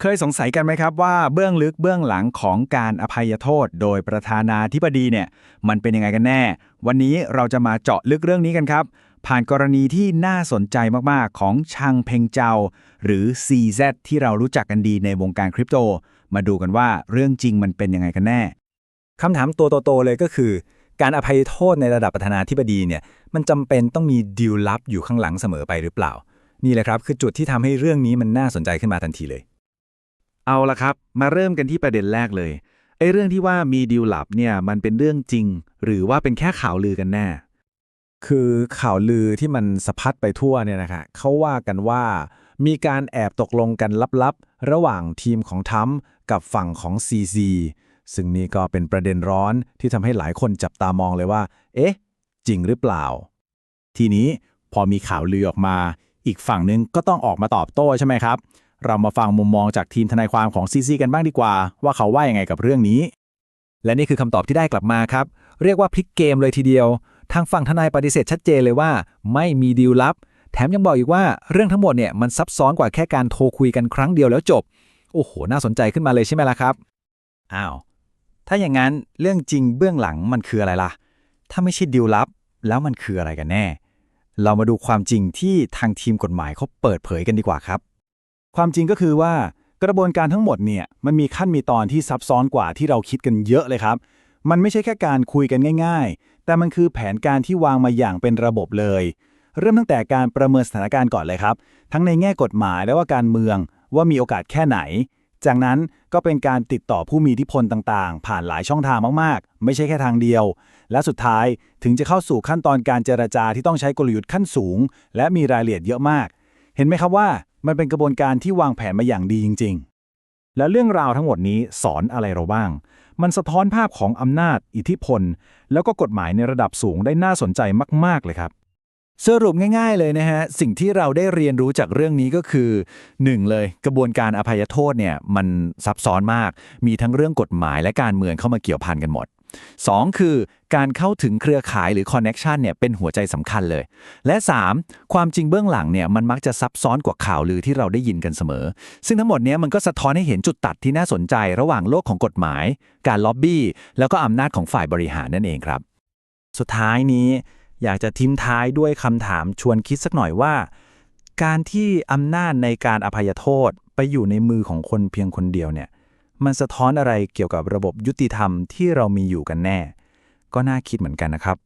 เคยสงสัยกันไหมครับว่าเบื้องลึกเบื้องหลังของการอภัยโทษ โดยประธานาธิบดีเนี่ยมันเป็นยังไงกันแน่ วันนี้เราจะมาเจาะลึกเรื่องนี้กันครับ ผ่านกรณีที่น่าสนใจมากๆ ของชังเพ็งเจา หรือ CZ ที่เรารู้จักกันดีในวงการคริปโต มาดูกันว่าเรื่องจริงมันเป็นยังไงกันแน่คำถามตัวโตๆเลยก็คือ การอภัยโทษในระดับประธานาธิบดีเนี่ยมันจำเป็นต้องมีดีลลับอยู่ข้างหลังเสมอไปหรือเปล่า นี่แหละครับคือจุดที่ทำให้เรื่องนี้มันน่าสนใจขึ้นมาทันทีเลย เอาละครับ มาเริ่มกันที่ประเด็นแรกเลยไอ้เรื่องที่ว่ามีดีลลับเนี่ยมันเป็นเรื่องจริง หรือว่าเป็นแค่ข่าวลือกันแน่ คือข่าวลือที่มันสะพัดไปทั่วเนี่ยนะคะเขาว่ากันว่า มีการแอบตกลงกันลับๆ ระหว่างทีมของทัมกับฝั่งของ CZ ซึ่งนี่ก็เป็นประเด็นร้อนที่ทำให้หลายคนจับตามองเลยว่า เอ๊ะ จริงหรือเปล่า ทีนี้พอมีข่าวลือออกมา อีกฝั่งหนึ่งก็ต้องออกมาตอบโต้ใช่ไหมครับ เรามาฟังมุมมองจากทีมทนายความของซีซีกันบ้างดีกว่า ว่าเขาว่ายังไงกับเรื่องนี้ และนี่คือคำตอบที่ได้กลับมาครับ เรียกว่าพลิกเกมเลยทีเดียว ทางฝั่งทนายปฏิเสธชัดเจนเลยว่า ไม่มีดีลลับ แถมยังบอกอีกว่าเรื่องทั้งหมดเนี่ยมันซับซ้อนกว่าแค่การโทรคุยกันครั้งเดียวแล้วจบ โอ้โห น่าสนใจขึ้นมาเลยใช่ไหมล่ะครับอ้าวถ้าอย่างนั้นเรื่องจริงเบื้องหลังมันคืออะไรล่ะ ถ้าไม่ใช่ดีลลับ แล้วมันคืออะไรกันแน่ เรามาดูความจริงที่ทางทีมกฎหมายเขาเปิดเผยกันดีกว่าครับ ความจริงก็คือว่ากระบวนการทั้งหมดเนี่ยมันมีขั้นมีตอนที่ซับซ้อนกว่าที่เราคิดกันเยอะเลยครับ มันไม่ใช่แค่การคุยกันง่าย ๆ แต่มันคือแผนการที่วางมาอย่างเป็นระบบเลย เริ่มตั้งแต่การประเมินสถานการณ์ก่อนเลยครับ ทั้งในแง่กฎหมายและว่าการเมืองว่ามีโอกาสแค่ไหน จากนั้นก็เป็นการติดต่อผู้มีอิทธิพลต่างๆ ผ่านหลายช่องทางมากๆ ไม่ใช่แค่ทางเดียว และสุดท้ายถึงจะเข้าสู่ขั้นตอนการเจรจาที่ต้องใช้กลยุทธ์ขั้นสูง และมีรายละเอียดเยอะมาก เห็นไหมครับว่า มันเป็นกระบวนการที่วางแผนมาอย่างดีจริง ๆ แล้วเรื่องราวทั้งหมดนี้สอนอะไรเราบ้าง มันสะท้อนภาพของอำนาจ อิทธิพล แล้วก็กฎหมายในระดับสูงได้น่าสนใจมาก ๆ เลยครับ สรุปง่าย ๆ เลยนะฮะ สิ่งที่เราได้เรียนรู้จากเรื่องนี้ก็คือ 1. เลยกระบวนการอภัยโทษเนี่ยมันซับซ้อนมาก มีทั้งเรื่องกฎหมายและการเมืองเข้ามาเกี่ยวพันกันหมด 2. คือการเข้าถึงเครือข่ายหรือคอนเน็ชันเนี่ยเป็นหัวใจสำคัญเลย และ 3. ความจริงเบื้องหลังเนี่ยมันมักจะซับซ้อนกว่าข่าวลือที่เราได้ยินกันเสมอ ซึ่งทั้งหมดเนี้ยมันก็สะท้อนให้เห็นจุดตัดที่น่าสนใจระหว่างโลกของกฎหมาย การล็อบบี้ แล้วก็อำนาจของฝ่ายบริหารนั่นเองครับ สุดท้ายนี้อยากจะทิ้มท้ายด้วยคำถามชวนคิดสักหน่อยว่า การที่อำนาจในการอภัยโทษไปอยู่ในมือของคนเพียงคนเดียวเนี่ย มันสะท้อนอะไรเกี่ยวกับระบบยุติธรรมที่เรามีอยู่กันแน่ ก็น่าคิดเหมือนกันนะครับ